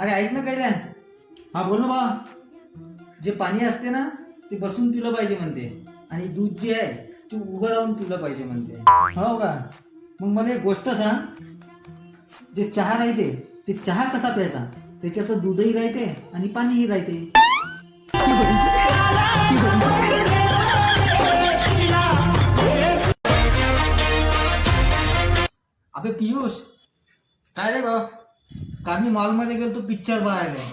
अरे ऐक ना कैल्या हा बोल ना बा. जे पाणी असते ना ते बसून पिलं पाहिजे म्हणते. आणि दूध जे आहे ते उभं राहून पिलं पाहिजे म्हणते. हो का? मग मला एक गोष्ट सांग. जे चहा राहते ते चहा कसा प्यायचा? त्याच्यात दूधही राहते आणि पाणीही राहते. अबे पियुष. काय रे बा? काल मी मॉलमध्ये गेलो तो पिक्चर बघायला.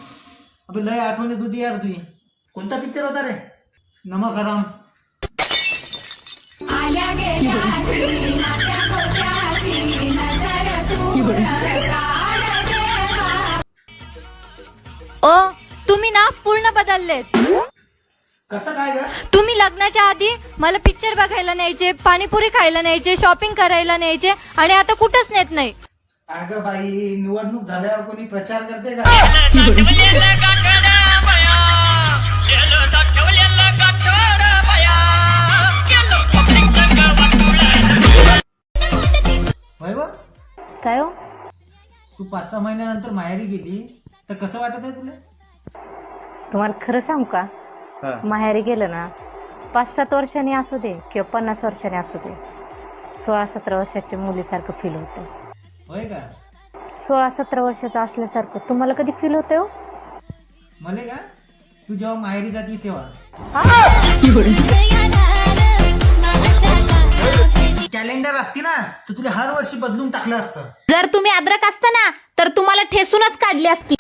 अबे लय आठवण येत होती यार तुझी. कोणता पिक्चर होता रे? नमक हराम आल्या गेल्याची नात्या कोत्याची नजर तू काढ देवा ओ तुम्ही ना पूर्ण बदललेत. कसं काय ग? तुम्ही लग्नाच्या आधी मला पिक्चर बघायला न्यायचे पाणीपुरी खायला न्यायचे शॉपिंग करायला न्यायचे आणि आता कुठंच नेत नाही. अगं बाई निवडणूक झाल्यावर कोणी प्रचार करते का? होय बा काय हो? तू पाच सहा महिन्यानंतर माहेरी गेली तर कसं वाटत आहे तुला? तुम्हाला खरं सांगू का? माहेरी गेलं ना पाच सात वर्षांनी असू दे किंवा पन्नास वर्षांनी असू दे सोळा सतरा वर्षाच्या मुलीसारखं फील होतं. होय का? सोळा सतरा वर्षाचं असल्यासारखं. तुम्हाला कधी फील होतं हो? मले का? तू जेव्हा माहेरी जाती तेव्हा. कॅलेंडर असते ना तर तुला हर वर्षी बदलून टाकलं असतं. जर तुम्ही अद्रक असता ना तर तुम्हाला ठेसूनच काढली असती.